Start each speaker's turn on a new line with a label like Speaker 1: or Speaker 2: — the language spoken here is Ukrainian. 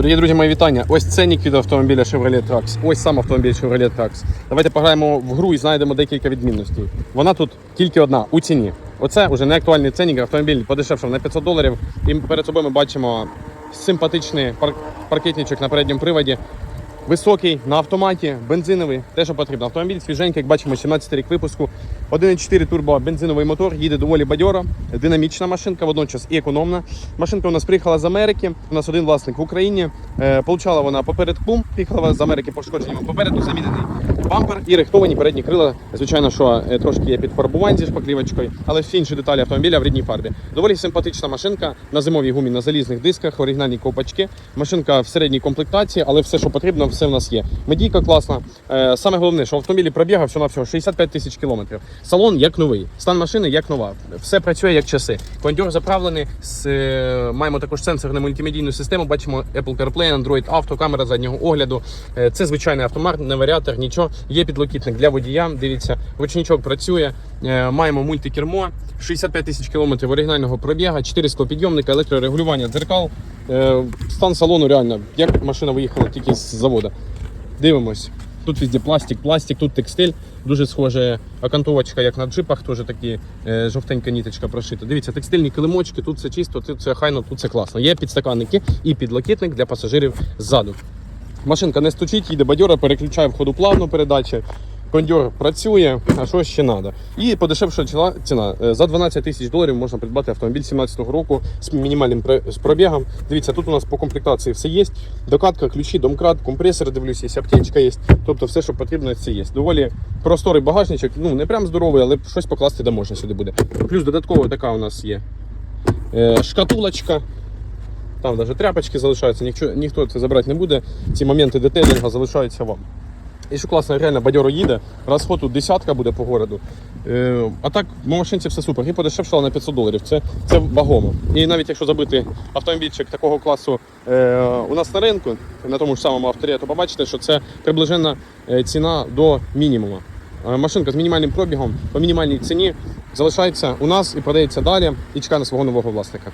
Speaker 1: Дорогі друзі, мої вітання. Ось ценник від автомобіля Chevrolet Trax. Ось сам автомобіль Chevrolet Trax. Давайте пограємо в гру і знайдемо декілька відмінностей. Вона тут тільки одна у ціні. Оце вже не актуальний ценник. Автомобіль подешевшав на 500 доларів. І перед собою ми бачимо симпатичний парк... паркетничок на передньому приводі. Високий на автоматі, бензиновий, те, що потрібно. Автомобіль свіженький, як бачимо, 17 рік випуску. 1,4 турбо бензиновий мотор, їде доволі бадьоро, динамічна машинка, водночас і економна. Машинка у нас приїхала з Америки. У нас один власник в Україні. Е, получала вона попередку, приїхала з Америки пошкодженнями попереду, замінений бампер і рихтовані передні крила. Звичайно, що е, трошки є підфарбувань зі шпаклівочкою, але всі інші деталі автомобіля в рідній фарбі. Доволі симпатична машинка на зимовій гумі на залізних дисках, оригінальні ковпачки. Машинка в середній комплектації, але все, що потрібно, все в нас є. Медійка класна. Е, Саме головне, що в автомобілі пробігав всього на всього 65 тисяч кілометрів. Салон як новий, стан машини як нова. Все працює як часи. Кондьор заправлений. З, е, маємо також сенсорну мультимедійну систему. Бачимо Apple CarPlay, Android Auto, камера заднього огляду. Е, Це звичайний автомат, не варіатор, нічого. Є підлокітник для водія. Дивіться, ручничок працює. Е, Маємо мультикермо. 65 тисяч кілометрів оригінального пробіга, 4 склопідйомника, електрорегулювання дзеркал. Стан салону реально, як машина виїхала тільки з заводу. Дивимось. Тут везде пластик, пластик, тут текстиль. Дуже схоже окантовочка, як на джипах, теж такі е, жовтенька ніточка прошита. Дивіться, текстильні килимочки, тут все чисто, тут все хайно, тут все класно. Є підстаканники і підлокітник для пасажирів ззаду. Машинка не стучить, їде бадьора, переключає в ходу плавну передачу. Кондьор працює, а що ще треба? І подешевша ціна-. Е, За 12 тисяч доларів можна придбати автомобіль 17-го року з мінімальним пробігом. Дивіться, тут у нас по комплектації все є. Докатка, ключі, домкрат, компресор, дивлюсь, є аптечка є. Тобто все, що потрібно, це є. Доволі просторий багажничок, ну не прям здоровий, але щось покласти де можна сюди буде. Плюс додатково така у нас є е, шкатулочка. Там навіть тряпочки залишаються, ніхто, це забрати не буде. Ці моменти детейлінга залишаються вам. І що класно, реально бадьоро їде. Розход тут десятка буде по городу. Е, а так, в машинці все супер. І подешевшало на 500 доларів. Це, це вагомо. І навіть якщо забити автомобільчик такого класу е, у нас на ринку, на тому ж самому авторі, то побачите, що це приближена е, ціна до мінімуму. Е, Машинка з мінімальним пробігом по мінімальній ціні залишається у нас і продається далі і чекає на свого нового власника.